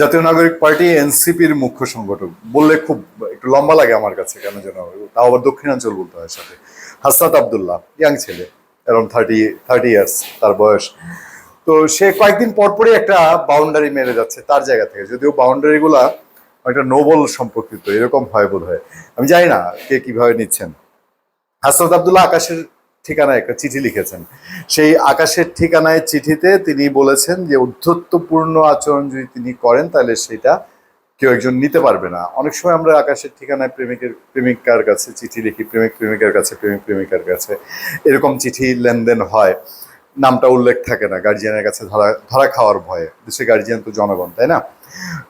জাতীয় নাগরিক পার্টি এনসিপির মুখ্য সংগঠক। বললে খুব একটু লম্বা লাগে আমার কাছে, কেন যেন তাও আবার দক্ষিণাঞ্চল বলতে হয় সাথে। হাসনাত আবদুল্লাহ ইয়াং ছেলে অ্যারাউন্ড থার্টি থার্টি ইয়ার্স তার বয়স। তো সে কয়েকদিন পর পরই একটা বাউন্ডারি মেরে যাচ্ছে তার জায়গা থেকে। যদিও বাউন্ডারি গুলা একটা নোবল সম্পর্কিত, এরকম হয় বোধ হয় আমি জানি না কে কীভাবে নিচ্ছেন। হাসনাত আবদুল্লাহ আকাশের ঠিকানায় একটা চিঠি লিখেছেন। সেই আকাশের ঠিকানায় চিঠিতে তিনি বলেছেন যে, উদ্ধত্তপূর্ণ আচরণ যদি তিনি করেন, তাহলে সেটা কেউ একজন নিতে পারবে না। অনেক সময় আমরা আকাশের ঠিকানায় প্রেমিকের, প্রেমিকার কাছে চিঠি লিখি, প্রেমিক প্রেমিকার কাছে, প্রেমিক প্রেমিকার কাছে। এরকম চিঠি লেনদেন হয়। নামটা উল্লেখ থাকে না গার্জিয়ানের কাছে ধরা ধরা খাওয়ার ভয়ে। দেশে গার্জিয়ান তো জনগণ, তাই না?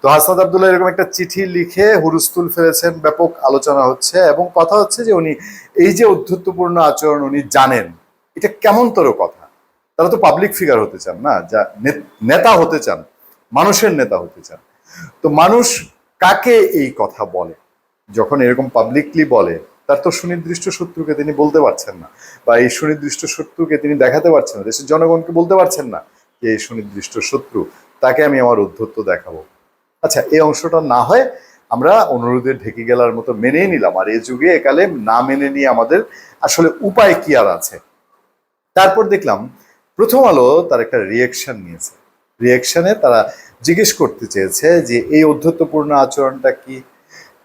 তো হাসনাত আবদুল্লাহ এরকম একটা চিঠি লিখে হুরুস্তুল ফেলেছেন, ব্যাপক আলোচনা হচ্ছে এবং কথা হচ্ছে যে উনি, এই যে উদ্ধত্তপূর্ণ আচরণ উনি জানেন, এটা কেমন তোর কথা? তারা তো পাবলিক ফিগার হতে চান না, যা নেতা হতে চান, মানুষের নেতা হতে চান। তো মানুষ কাকে এই কথা বলে? যখন এরকম পাবলিকলি বলে তার তো সুনির্দিষ্ট শত্রুকে তিনি বলতে পারছেন না। বা এই সুনির্দিষ্ট শত্রুকে তিনি দেখাতে পারছেন না। দেশের জনগণকে বলতে পারছেন না যে এই সুনির্দিষ্ট শত্রু, তাকে আমি আমার উদ্ধত্ত দেখাবো। আচ্ছা এই অংশটা না হয় আমরা অনুরোধের ঢেকে গেলার মতো মেনেই নিলাম। আর এই যুগে একালে না মেনে নিয়ে আমাদের আসলে উপায় কি আর আছে? তারপর দেখলাম, প্রথম আলো তার একটা রিয়েকশন নিয়েছে। রিয়েকশনে তারা জিজ্ঞেস করতে চেয়েছে যে এই অধ্যত্বপূর্ণ আচরণটা কি?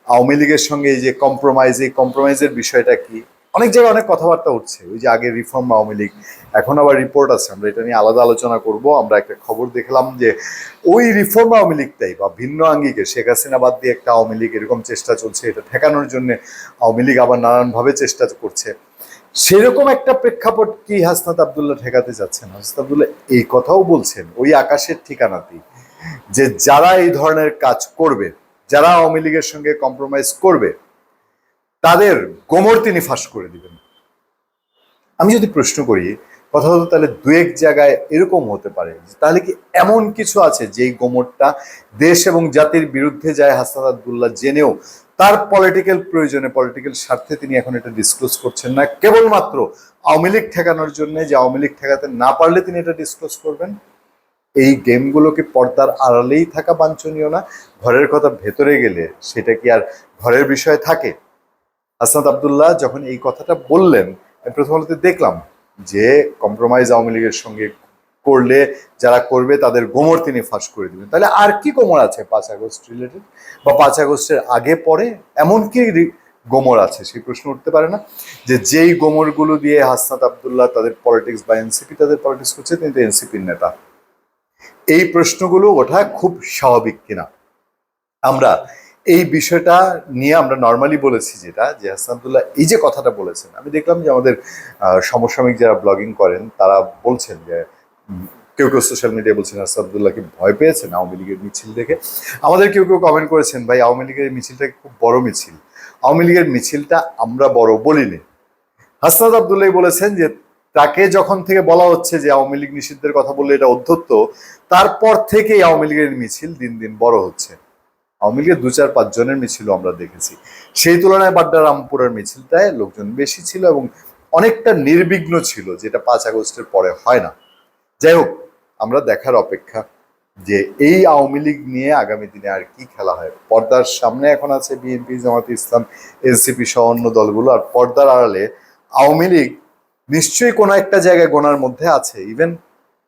আওয়ামী লীগের সঙ্গে এই যে কম্প্রোমাইজ এই কম্প্রোমাইজের বিষয়টা কি? অনেক জায়গায় অনেক কথাবার্তা উঠছে। ওই যে আগে রিফর্ম আওয়ামী লীগ, এখন আবার রিপোর্ট আছে। আমরা এটা নিয়ে আলাদা আলোচনা করব। আমরা একটা খবর দেখলাম যে ওই রিফর্ম আওয়ামী লীগটাই বা ভিন্ন আঙ্গিকে শেখ হাসিনা বাদ দিয়ে একটা আওয়ামী লীগ এরকম চেষ্টা চলছে, এটা ঠেকানোর জন্য আওয়ামী লীগ আবার নানানভাবে চেষ্টা করছে। সেরকম একটা প্রেক্ষাপট কি হাসনাত আবদুল্লাহ ঠেকাতে যাচ্ছেন? হাসনাত আবদুল্লাহ এই কথাও বলছেন, ওই আকাশের ঠিকানাতেই যে যারা এই ধরনের কাজ করবে যারা আওয়ামী লীগের সঙ্গে কম্প্রোমাইজ করবে, তাদের গোমর তিনি ফাঁস করে দিবেন। আমি যদি প্রশ্ন করি, কথা হলো তাহলে দু এক জায়গায় এরকম হতে পারে তাহলে কি এমন কিছু আছে যেই গোমরটা দেশ এবং জাতির বিরুদ্ধে যায় হাসান আবদুল্লাহ জেনেও তার পলিটিক্যাল প্রয়োজনে পলিটিক্যাল স্বার্থে তিনি এখন এটা ডিসক্লোজ করছেন না? কেবলমাত্র আওয়ামী লীগ ঠেকানোর জন্য, যে আওয়ামী লীগ ঠেকাতে না পারলে তিনি এটা ডিসক্লোজ করবেন? এই গেমগুলোকে পর্দার আড়ালেই থাকা বাঞ্ছনীয় না, ঘরের কথা ভেতরে গেলে সেটা কি আর ঘরের বিষয় থাকে? হাসনাত আবদুল্লাহ যখন এই কথাটা বললেন, আমি প্রথম আলোতে দেখলাম যে কম্প্রোমাইজ আওয়ামী লীগের সঙ্গে করলে যারা করবে তাদের গোমর তিনি ফাঁস করে দিবেন। তাহলে আর কি গোমর আছে পাঁচ আগস্ট রিলেটেড বা পাঁচ আগস্টের আগে, পরে? এমন কি গোমর আছে? সেই প্রশ্ন উঠতে পারে না। যে যেই গোমরগুলো দিয়ে হাসনাত আবদুল্লাহ তাদের পলিটিক্স বা এনসিপি তাদের পলিটিক্স করছে, তিনি তো এনসিপির নেতা। এই প্রশ্নগুলো ওঠা খুব স্বাভাবিক কিনা? আমরা এই বিষয়টা নিয়ে আমরা নর্মালি বলেছি যেটা, যে হাসানুল্লাহ এই যে কথাটা বলেছেন, আমি দেখলাম যে আমাদের সমসাময়িক যারা ব্লগিং করেন, তারা বলছেন যে কেউ কেউ সোশ্যাল মিডিয়ায় বলছেন হাসানুল্লাহ ভয় পেয়েছেন আওয়ামী লীগের মিছিল দেখে? আমাদের কেউ কেউ কমেন্ট করেছেন, ভাই, আওয়ামী লীগের মিছিলটা খুব বড় মিছিল? আওয়ামী লীগের মিছিলটা আমরা বড় বলিনি। হাসনাত আবদুল্লাহ বলেছেন যে তাকে যখন থেকে বলা হচ্ছে যে আওয়ামী লীগ নিষিদ্ধের কথা বললে এটা অধ্যত্ত, তারপর থেকেই আওয়ামী লীগের মিছিল দিন দিন বড় হচ্ছে। আওয়ামী লীগের দু চার পাঁচ জনের মিছিলও আমরা দেখেছি। সেই তুলনায় বাড্ডা রামপুরের মিছিলটায় লোকজন বেশি ছিল এবং অনেকটা নির্বিঘ্ন ছিল, যেটা পাঁচ আগস্টের পরে হয় না। যাই হোক, আমরা দেখার অপেক্ষা যে এই আওয়ামী লীগ নিয়ে আগামী দিনে আর কি খেলা হয়। পর্দার সামনে এখন আছে বিএনপি জামাত ইসলাম, এনসিপি সহ অন্য দলগুলো, আর পর্দার আড়ালে আওয়ামী লীগ নিশ্চয়ই কোনো একটা জায়গায় গোনার মধ্যে আছে ইভেন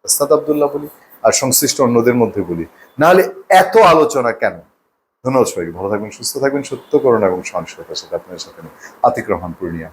ওস্তাদ আবদুল্লাহ বলি আর সংশ্লিষ্ট অন্যদের মধ্যে বলি। নাহলে এত আলোচনা কেন? ধন্যবাদ সবাইকে, ভালো থাকবেন, সুস্থ থাকবেন, সত্য করুন এবং সহনশীলতার সাথে আপনার সাথে আতিক রহমান, পূর্ণিয়া।